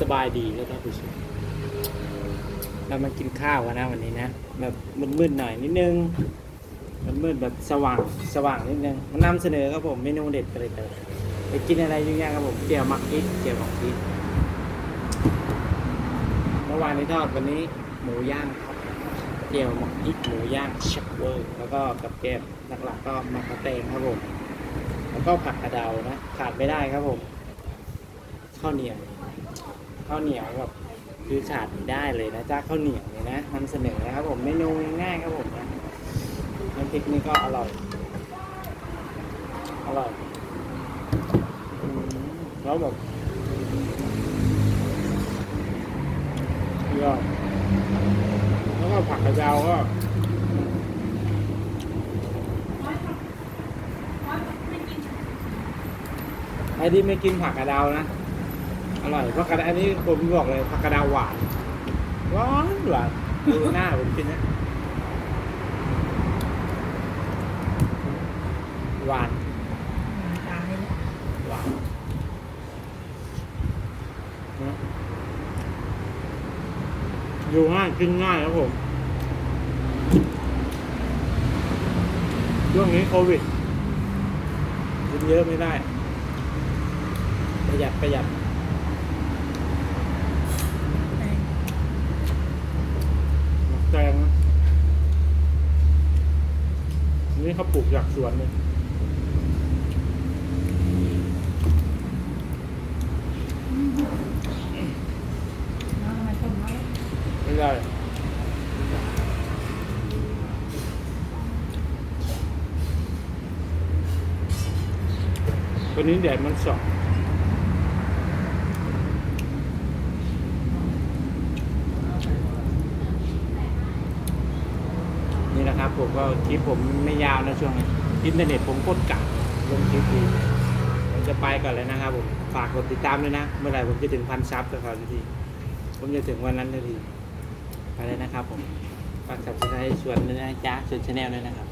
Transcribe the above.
สบายดีแล้วท่านผู้ชมเรามากินข้าวกันนะวันนี้นะ แบบมืดๆหน่อยนิดนึงมันมืดแบบสว่างสว่างนิดนึงมานำเสนอครับผมเมนูเด็ดไปเลยเตอไปกินอะไรยุ่งยากครับผมเจียวมักพริกเจียวหมักพริกเมื่อวานนี้ทอดวันนี้หมูย่างครับเจียวหมักพริกหมูย่างชักเวอร์แล้วก็กับแกมหลักๆก็มักกะเตงครับผมแล้วก็ผักกระเดานะขาดไม่ได้ครับผมข้าวเหนียว ข้าวเหนียวแบบคือขาดไม่ได้เลยนะจ้าข้าวเหนียวเนี่ยนะนำเสนอนะครับผมเมนูง่ายครับผมนะน้ำพริกนี่ก็อร่อยอร่อยแล้วแบบยอดแล้วก็ผักกระเดาก็ใครที่ไม่กินผักกระเดานะ อร่อยเพราะกระเดาอันนี้ผมบอกเลยผักกระดาหวานหวานหวานดูหน้าผมกินนะหวานตายแล้วหวานอยู่ง่ายกินง่ายครับผมช่วงนี้โควิดกินเยอะไม่ได้ ประหยัดประหยัด แตง หมักแตงนะนี่ เขาปลูกจากสวนเลยน้องมาชมน้องไม่ได้วันนี้แดดมันส่อง นะครับผมก็คลิปผมไม่ยาวนะช่วงนี้อินเทอร์เน็ตผมโคตรกับลงคลิปดีผมจะไปก่อนเลยนะครับผมฝากกดติดตามด้วยนะ เมื่อไหร่ผมจะถึงพันซับกับเขาสักทีผมจะถึงวันนั้นทันทีไปเลยนะครับผมฝากสับสไครต์ชวนด้วยนะจ๊ะชวนชาแนลด้วยนะครับ